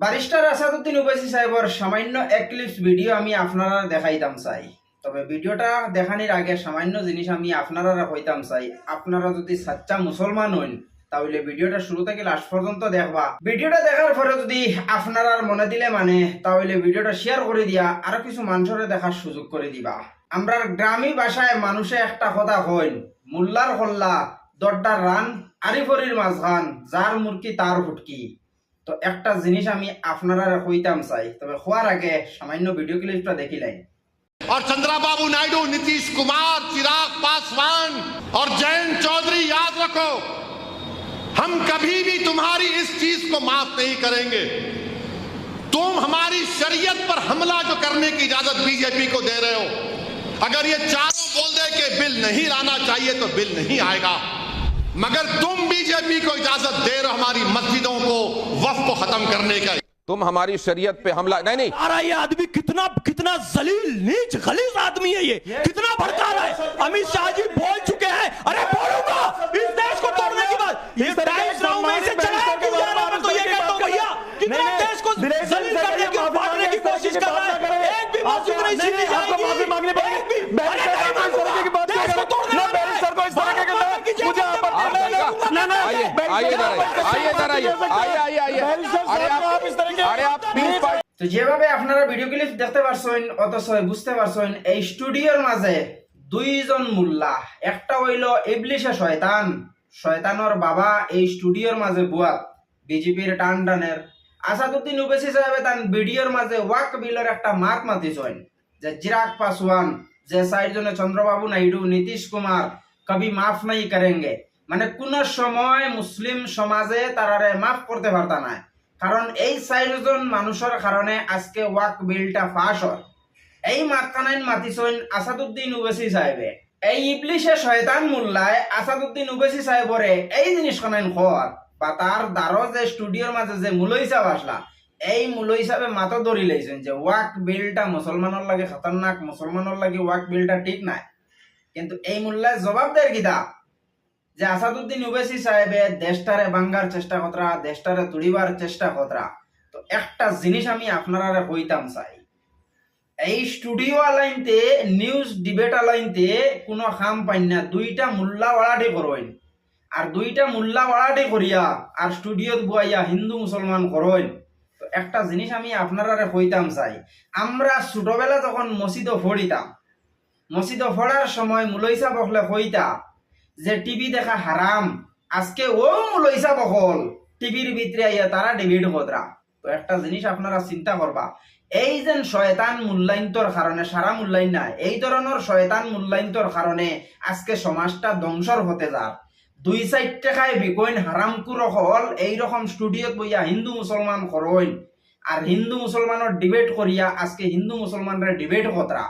Barrister Asaduddin ওবাইসি সাহেবর সামান্য এক clips video আমি আপনারা দেখাইতাম চাই। তবে ভিডিওটা দেখানির আগে সামান্য জিনিস আমি আপনারা কইতাম চাই। আপনারা যদি সাচ্চা মুসলমান হইন, তাহলে ভিডিওটা শুরু থেকে লাস্ট পর্যন্ত দেখবা। ভিডিওটা দেখার পরে যদি আপনারা মনে দিলে মানে তাহলে ভিডিওটা শেয়ার করে দিয়া আরও কিছু মানুষের দেখার সুযোগ করে দিবা। আমরা গ্রামী ভাষায় মানুষে একটা কথা কইন, মোল্লার হল্লা, দরদার রান, আরিফরির মাঝখান, যার মুরকি তার ফুটকি তো একটা জিনিস আমি আপনারা কইতাম চাই তবে হওয়ার আগে সামান্য ভিডিও ক্লিপটা দেখিলাই और चंद्राबाबू नायडू नीतीश कुमार चिराग पासवान और जयंत चौधरी याद रखो हम कभी भी तुम्हारी इस चीज को माफ नहीं करेंगे तुम हमारी शरीयत पर हमला जो करने की इजाजत बीजेपी को दे रहे हो अगर ये चारों बोल दे कि बिल नहीं लाना चाहिए तो बिल नहीं आएगा मगर तुम बीजेपी को इजाज़त दे रहे हो हमारी मस्जिदों को वफ को खत्म करने का। तुम हमारी शरीयत पे हमला नहीं नहीं। आ ये आदमी कितना कितना जलील नीच गलीज आदमी है ये। कितना भड़का रहा है। अमित शाह जी बोल चुके हैं। अरे बोलूँगा। इस देश को तोड़ने की बात इस देश नाव में इसे चलाया क्यों जा रहा मैं तो ये कहता हूँ भैया कितना देश को जलील करने की बांटने की कोशिश कर रहा है। एक भी मस्जिद नहीं छीनी जाएगी। आइए आइए इधर आइए आइए इधर आइए आइए आइए आइए अरे आप अरे आप प्लीज पार्टी তো যেভাবে আপনারা ভিডিও ক্লিপ দেখতে পারছেন অথচ বুঝতে পারছেন এই স্টুডিওর মাঝে দুইজন মুল্লা একটা হইল ইবলিশে শয়তান শয়তানর বাবা এই স্টুডিওর মাঝে বুয়াত বিজেপির টান টানের আসাদুদ্দিন উবেসি সাহেবে তান ভিডিওর মাঝে ওয়াক বিলের একটা মাত মাতিছেন যে চিরাগ পাসওয়ান যে সাইডজনে চন্দ্রবাবু নাইডু নীতিশ কুমার কবি মাফ নাই করেঙ্গে মানে কোন সময় মুসলিম সমাজে তারারে মাফ করতে পারতা না কারণ এই চাৰিজন মানুষের কারণে আজকে ওয়াক বিলটা ফাঁস হয়। এই মাতকানাইন মাতিছেন আসাদুদ্দিন উবেসি সাহেবে এই ইবলিশে শয়তান মোল্লায় আসাদুদ্দিন উবেসি সাহেবরে এই জিনিস কানাইন খর বা তার দ্বারো যে স্টুডিওর মাঝে যে মূল হিসাব আসলা, এই মূল হিসাবে মাতো ধরি লাইছেন যে ওয়াক বিলটা মুসলমানের লাগে খতরনাক মুসলমানের লাগে ওয়াক বিলটা ঠিক নাই। কিন্তু এই মোল্লায় জবাব দেয় কিতা যে আসাদুদ্দিন ওবেসি সাহেবে দেশটারে ভাঙ্গার চেষ্টা কতরা, দেশটারে তুড়িবার চেষ্টা কতরা? তো একটা জিনিস আমি আপনারা কইতাম, চাই। এই স্টুডিও আলাইনতে, নিউজ ডিবেট আলাইনতে কোনো খাম পাইন না, দুইটা মুল্লা ওয়াড়াটে করবেন আর দুইটা মুল্লা করিয়া আর স্টুডিওত বুয়াইয়া হিন্দু মুসলমান করবেন তো একটা জিনিস আমি আপনারা কইতাম, চাই। আমরা ছোটবেলা যখন মসজিদে ফড়িতাম, মসজিদে ফড়ার সময় মুলৈসা বকলে কইতা যে টিভি দেখা হারাম, আজকে ও লইসা বকল টিভির ভিতরে আইয়া তারা ডিভিড কদরা তো একটা জিনিস আপনারা চিন্তা করবা এই যে শয়তান মূল্যায়ন্তর কারণে সারা মূল্যায়ন নাই, এই ধরনের শয়তান মূল্যায়ন্তর কারণে আজকে সমাজটা ধ্বংসর হতে যার দুই সাইড টাকায় বিকইন হারাম কুর হল, এইরকম স্টুডিওত বইয়া হিন্দু মুসলমান করইন আর হিন্দু মুসলমানের ডিবেট করিয়া আজকে হিন্দু মুসলমানরা ডিবেট কতরা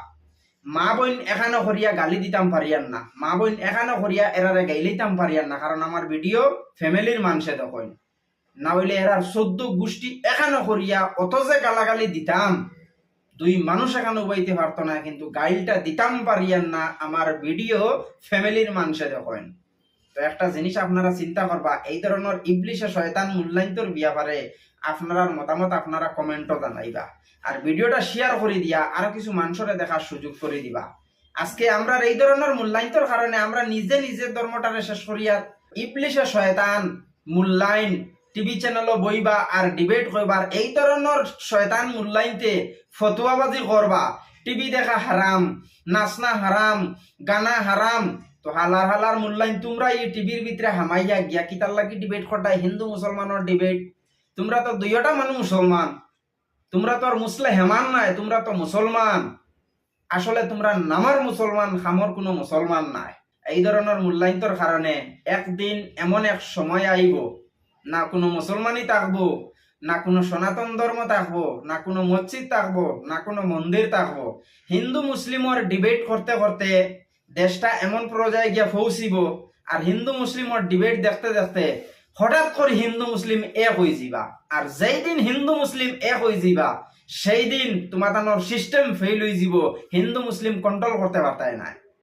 মা বোন এখানে হরিয়া গালি দিতাম পারিয়ান না মা বোন এখানে হরিয়া এরারে গাইলিতাম পারিয়ান না কারণ আমার ভিডিও ফ্যামিলির মানুষে দেখেন। না হইলে এরার চোদ্দ গোষ্ঠী এখানে হরিয়া অত যে গালাগালি দিতাম দুই মানুষ এখানে উবাইতে পারতো না, কিন্তু গাইলটা দিতাম পারিয়ান না আমার ভিডিও ফ্যামিলির মানুষে দেখেন। তো একটা জিনিস আপনারা চিন্তা করবা, এই ধরনের ইবলিশে শয়তান মূল্যায়ন্তর ব্যাপারে আপনার মতামত আপনারা কমেন্টও জানাইবা। আর ভিডিওটা শেয়ার করে দিয়া আরও কিছু মানুষরে দেখার সুযোগ করে দিবা। আজকে আমরা এই ধরনের মূল্যায়ন্তর কারণে আমরা নিজে নিজের ধর্মটারে শেষ করিয়া ইবলিশে শয়তান মূল্যায়ন টিভি চ্যানেলও বইবা আর ডিবেট করবার এই ধরনের শয়তান মূল্যায়নতে ফতুয়াবাজি করবা। টিভি দেখা হারাম, নাচনা হারাম, গানা হারাম তো হালার হালার মূল্যায়ন, তোমরা এই টিভির ভিতরে হামাইয়া গিয়া কিতার লাগি ডিবেট করতাই হিন্দু মুসলমানের ডিবেট তোমরা তো দুইটা মানুষ মুসলমান। তোমরা তো আর মুসলে হেমান নাই, তোমরা তো মুসলমান আসলে তোমরা নামার মুসলমান খামর কোনো মুসলমান নাই। এই ধরনের মূল্যায়ন্তর কারণে একদিন এমন এক সময় আইব না কোনো মুসলমানই থাকব, না কোনো সনাতন ধর্ম থাকব, না কোনো মসজিদ থাকব, না কোনো মন্দির থাকব। হিন্দু মুসলিমর ডিবেট করতে করতে দেশটা এমন পর্যায়ে গিয়ে পৌঁছিব আর হিন্দু মুসলিমর ডিবেট দেখতে দেখতে হঠাৎ করে হিন্দু মুসলিম এক হয়ে যাবা আর যেই দিন হিন্দু মুসলিম এক হয়ে যাবা সেই দিন তোমার সিস্টেম ফেল হয়ে যাব। হিন্দু মুসলিম কন্ট্রোল করতে পারতায় নাই।